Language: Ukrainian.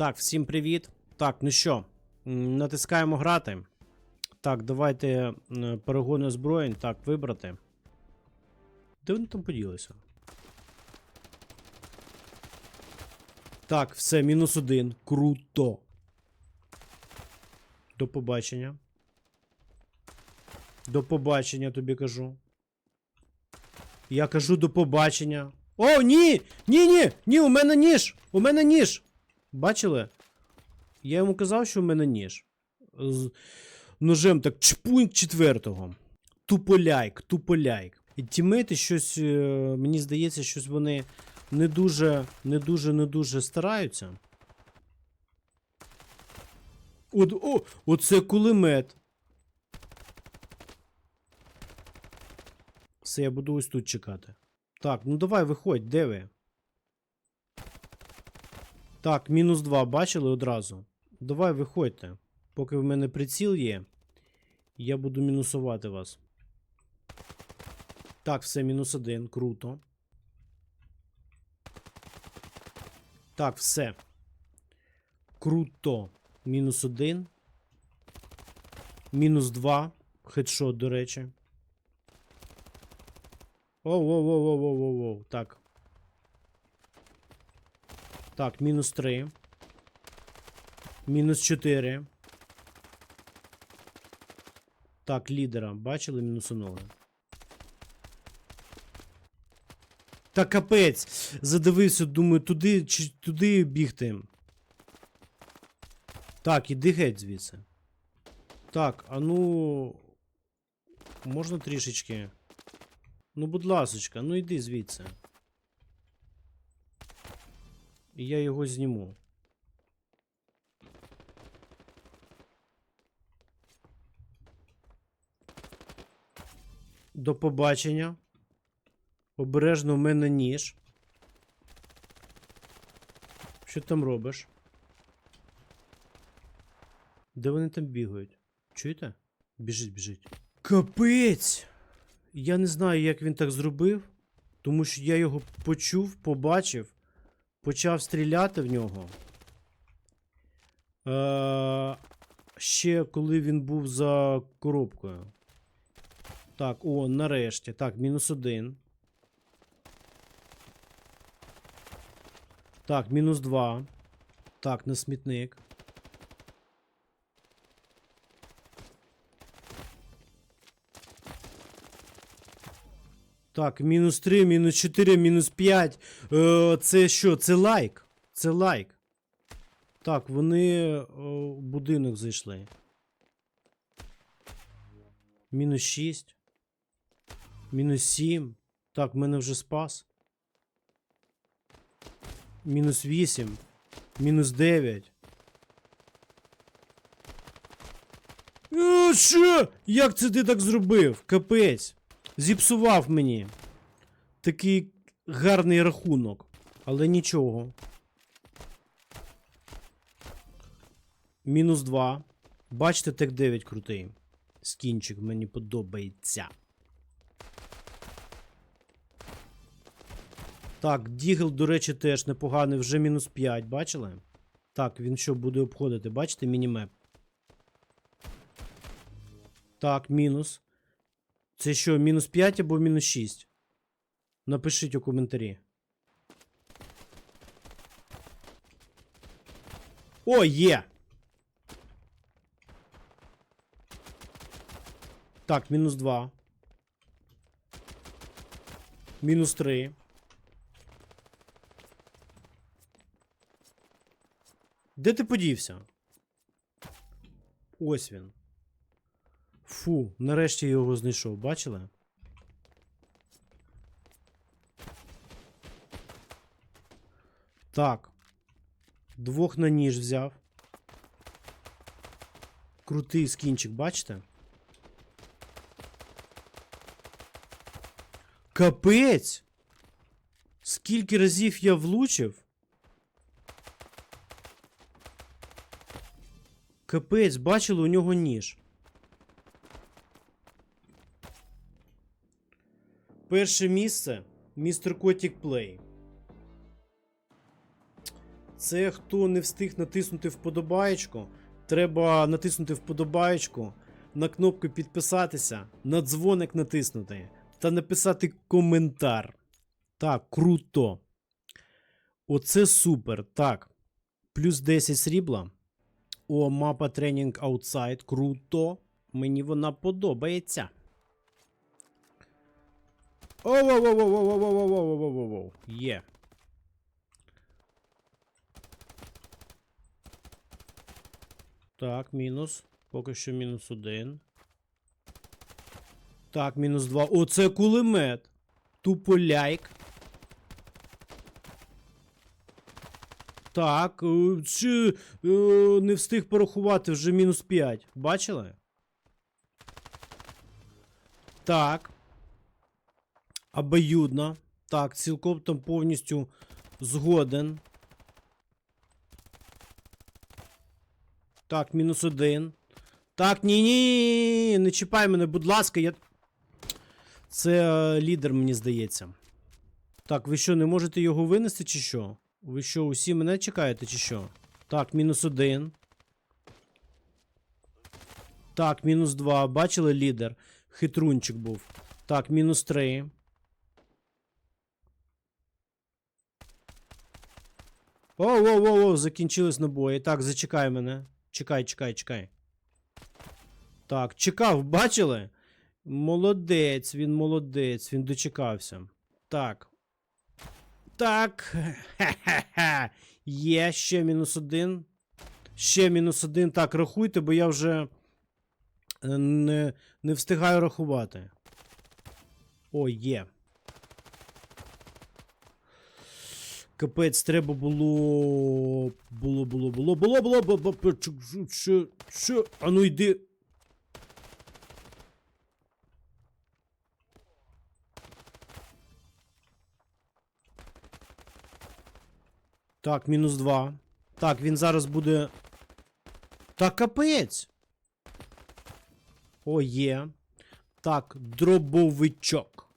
Так, всім привіт. Так, ну що, натискаємо грати. Так, давайте перегони озброєнь. Так, вибрати. Де вони там поділися? Так, все, мінус один. Круто. До побачення. До побачення тобі кажу. Я кажу до побачення. О, ні! Ні, ні! Ні, у мене ніж! У мене ніж! Бачили? Я йому казав, що в мене ніж. З ножем так чпунь четвертого. Туполяйк, туполяйк. І тімейти щось, е, мені здається, щось вони не дуже, не дуже, не дуже стараються. От, о, оце кулемет. Все, я буду ось тут чекати. Так, ну давай виходь, де ви? Так, мінус 2, бачили одразу. Давай виходьте. Поки в мене приціл є, я буду мінусувати вас. Так, все, мінус 1, круто. Так, все. Круто. Мінус 1. Мінус 2. Хедшот, до речі. Оу, оу, оу, оу, оу, оу, оу. Так. Так, мінус 3. Мінус 4. Так, лідера. Бачили мінусоного? Та капець! Задивився, думаю, туди чи туди бігти. Так, іди геть звідси. Так, а ну. Можна трішечки. Ну, будь ласочка, ну йди звідси. І я його зніму. До побачення. Обережно в мене ніж. Що там робиш? Де вони там бігають? Чуєте? Біжить, біжить. Капець! Я не знаю, як він так зробив, тому що я його почув, побачив, почав стріляти в нього. Е- ще коли він був за коробкою. Так, о, нарешті. Так, мінус один. Так, мінус два. Так, на смітник. Так, мінус 3, мінус 4, мінус 5. Е, це що? Це лайк. Це лайк. Так, вони е, в будинок зайшли. Мінус 6. Мінус 7. Так, мене вже спас. Мінус 8. Мінус 9. Е, що? Як це ти так зробив? Капець. Зіпсував мені. Такий гарний рахунок. Але нічого. Мінус 2. Бачите, тек 9 крутий. Скінчик мені подобається. Так, Дігл, до речі, теж непоганий, вже мінус 5, бачили? Так, він що буде обходити, бачите, мінімеп. Так, мінус. Це що, мінус 5 або мінус 6? Напишіть у коментарі. О, є! Так, мінус 2. Мінус 3. Де ти подівся? Ось він. Фу, нарешті його знайшов, бачили? Так. Двох на ніж взяв. Крутий скінчик, бачите? Капець! Скільки разів я влучив? Капець, бачили, у нього ніж. Перше місце містер Котік Плей. Це хто не встиг натиснути вподобаєчку. Треба натиснути вподобаєчку, на кнопку підписатися, на дзвоник натиснути та написати коментар. Так, круто. Оце супер. Так. Плюс 10 срібла. О, мапа тренінг аутсайд. Круто. Мені вона подобається. Оу-воу-воу-воу-воу-воу-воу-воу-воу-воу-воу. Є. Так, мінус. Поки що мінус один. Так, мінус два. Оце кулемет. Тупо ляйк. Так, чи не встиг порахувати вже мінус 5. Бачили? Так. Обоюдно. Так, цілком там повністю згоден. Так, мінус один. Так, ні, ні, не чіпай мене, будь ласка, я. Це е, лідер, мені здається. Так, ви що, не можете його винести, чи що? Ви що, усі мене чекаєте, чи що? Так, мінус один. Так, мінус два. Бачили лідер? Хитрунчик був. Так, мінус три. Оу, оу, оу, оу, закінчились набої. Так, зачекай мене. Чекай, чекай, чекай. Так, чекав, бачили? Молодець, він молодець, він дочекався. Так. Так. Хе-хе-хе. Є ще мінус один. Ще мінус один. Так, рахуйте, бо я вже е, не, не встигаю рахувати. О, є. Капець, треба було. Було, було, було, було, було, було, було, що, що, а ну йди. Так, мінус два. Так, він зараз буде. Та капець. О, є. Так, дробовичок.